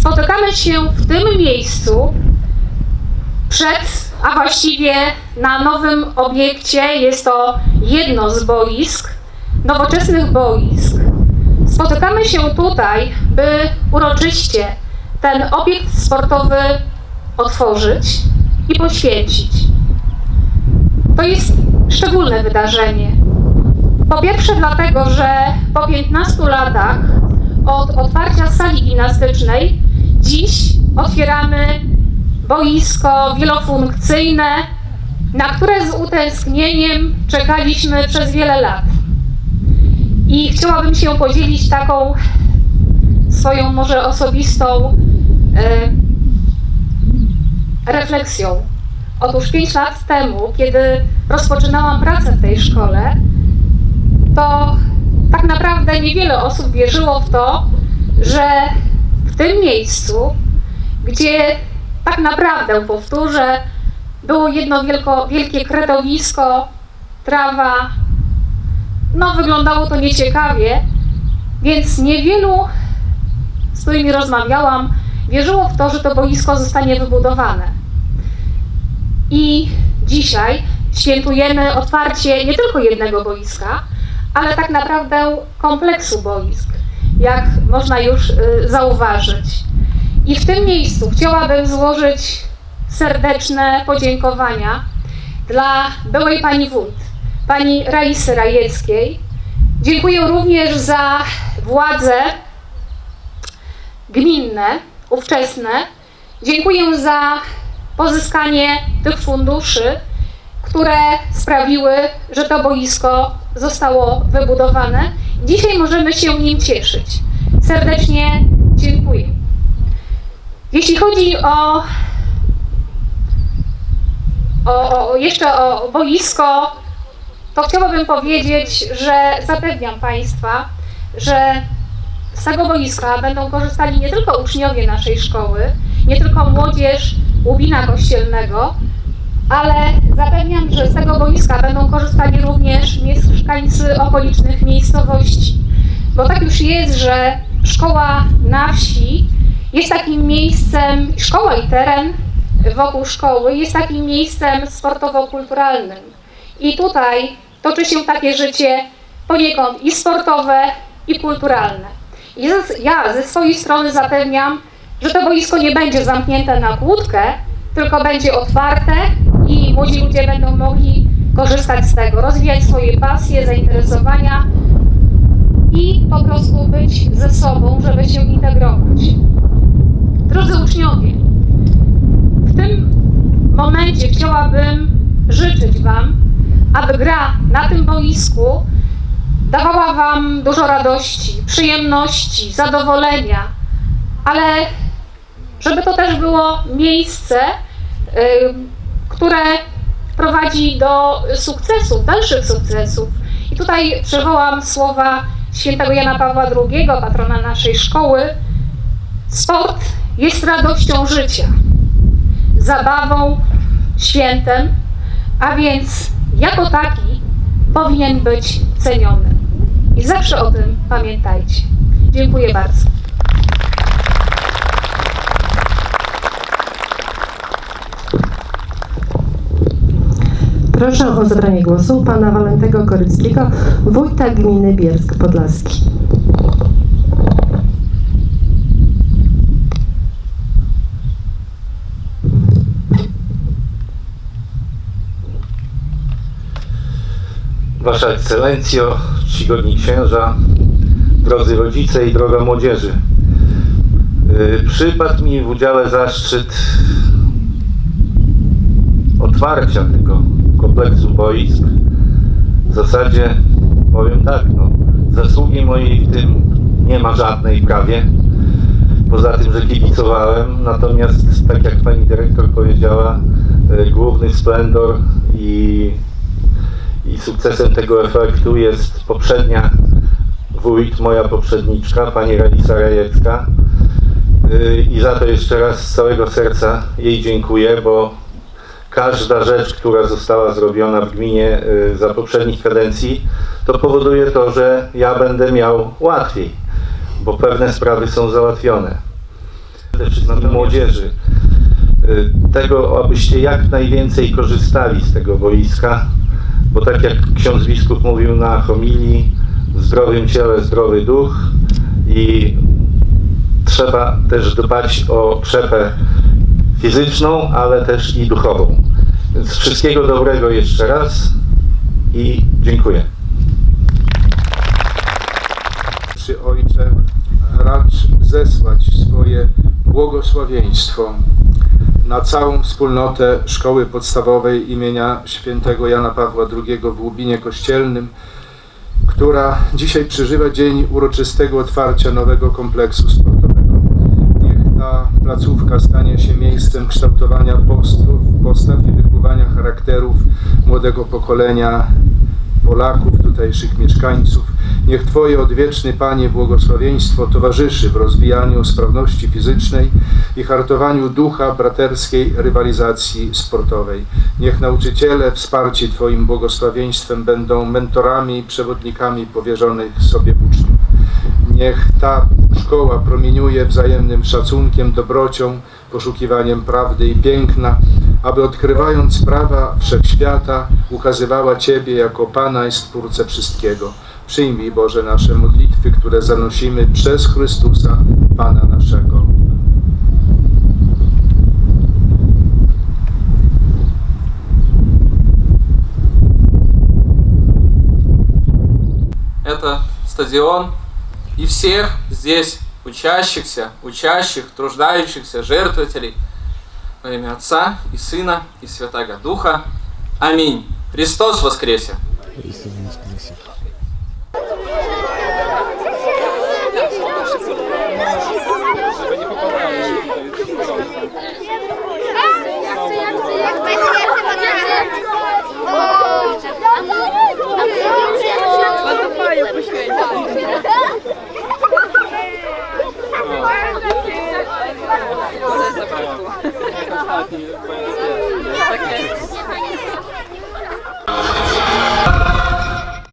Spotykamy się w tym miejscu przed, a właściwie na nowym obiekcie. Jest to jedno z boisk, nowoczesnych boisk. Spotykamy się tutaj, by uroczyście ten obiekt sportowy otworzyć i poświęcić. To jest szczególne wydarzenie. Po pierwsze dlatego, że po 15 latach od otwarcia sali gimnastycznej dziś otwieramy boisko wielofunkcyjne, na które z utęsknieniem czekaliśmy przez wiele lat. I chciałabym się podzielić taką swoją może osobistą e, refleksją. Otóż 5 lat temu, kiedy rozpoczynałam pracę w tej szkole, to tak naprawdę niewiele osób wierzyło w to, że w tym miejscu, gdzie tak naprawdę, powtórzę, było jedno wielko, wielkie kretowisko, trawa, no wyglądało to nieciekawie, więc niewielu, z którymi rozmawiałam, wierzyło w to, że to boisko zostanie wybudowane. I dzisiaj świętujemy otwarcie nie tylko jednego boiska, ale tak naprawdę kompleksu boisk, jak można już y, zauważyć. I w tym miejscu chciałabym złożyć serdeczne podziękowania dla byłej pani wójt, pani Raisy Rajeckiej. Dziękuję również za władze gminne, ówczesne. Dziękuję za pozyskanie tych funduszy, które sprawiły, że to boisko zostało wybudowane. Dzisiaj możemy się nim cieszyć. Serdecznie dziękuję. Jeśli chodzi o, o, o jeszcze o boisko, to chciałabym powiedzieć, że zapewniam Państwa, że z tego boiska będą korzystali nie tylko uczniowie naszej szkoły, nie tylko młodzież Łubina Kościelnego, ale zapewniam, że z tego boiska będą korzystali również mieszkańcy okolicznych miejscowości. Bo tak już jest, że szkoła na wsi jest takim miejscem, szkoła i teren wokół szkoły jest takim miejscem sportowo-kulturalnym. I tutaj toczy się takie życie poniekąd i sportowe, i kulturalne. I ja ze swojej strony zapewniam, że to boisko nie będzie zamknięte na kłódkę, tylko będzie otwarte młodzi ludzie będą mogli korzystać z tego, rozwijać swoje pasje, zainteresowania i po prostu być ze sobą, żeby się integrować. Drodzy uczniowie, w tym momencie chciałabym życzyć Wam, aby gra na tym boisku dawała Wam dużo radości, przyjemności, zadowolenia, ale żeby to też było miejsce, y, które prowadzi do sukcesów, dalszych sukcesów. I tutaj przywołam słowa świętego Jana Pawła II, patrona naszej szkoły. Sport jest radością życia, zabawą, świętem, a więc jako taki powinien być ceniony. I zawsze o tym pamiętajcie. Dziękuję bardzo. Proszę o zabranie głosu pana Walentego Koryckiego, wójta gminy Bielsk Podlaski. Wasza Ekscelencjo, czcigodni księża, drodzy rodzice i droga młodzieży. Yy, Przypadł mi w udziale zaszczyt otwarcia tego kompleksu boisk. W zasadzie powiem tak, no, zasługi mojej w tym nie ma żadnej prawie. Poza tym, że kibicowałem, natomiast tak jak pani dyrektor powiedziała, yy, główny splendor i i sukcesem tego efektu jest poprzednia wójt, moja poprzedniczka, pani Radisa Rajecka. Yy, I za to jeszcze raz z całego serca jej dziękuję, bo każda rzecz, która została zrobiona w gminie yy, za poprzednich kadencji, to powoduje to, że ja będę miał łatwiej, bo pewne sprawy są załatwione. przede wszystkim młodzieży, y, tego, abyście jak najwięcej korzystali z tego boiska, bo tak jak ksiądz biskup mówił na homilii, w zdrowym ciele zdrowy duch i trzeba też dbać o krzepę fizyczną, ale też i duchową. Więc wszystkiego dobrego jeszcze raz i dziękuję. Czy Ojcze, racz zesłać swoje błogosławieństwo na całą wspólnotę Szkoły Podstawowej imienia świętego Jana Pawła II w Łubinie Kościelnym, która dzisiaj przeżywa dzień uroczystego otwarcia nowego kompleksu sportowego. Niech ta placówka stanie się miejscem kształtowania postów, postaw i wykuwania charakterów młodego pokolenia Polaków, tutejszych mieszkańców. Niech Twoje odwieczny Panie błogosławieństwo towarzyszy w rozwijaniu sprawności fizycznej i hartowaniu ducha braterskiej rywalizacji sportowej. Niech nauczyciele wsparci Twoim błogosławieństwem będą mentorami i przewodnikami powierzonych sobie uczniów. Niech ta szkoła promieniuje wzajemnym szacunkiem, dobrocią, poszukiwaniem prawdy i piękna, aby odkrywając prawa wszechświata, ukazywała Ciebie jako Pana i Stwórcę wszystkiego. Przyjmij Boże nasze modlitwy, które zanosimy przez Chrystusa, Pana naszego. это стадион и всех здесь учащихся, учащих, труждающихся, жертвователей во имя Отца и Сына и Святаго Духа. Аминь. Христос воскресе! Ostatni,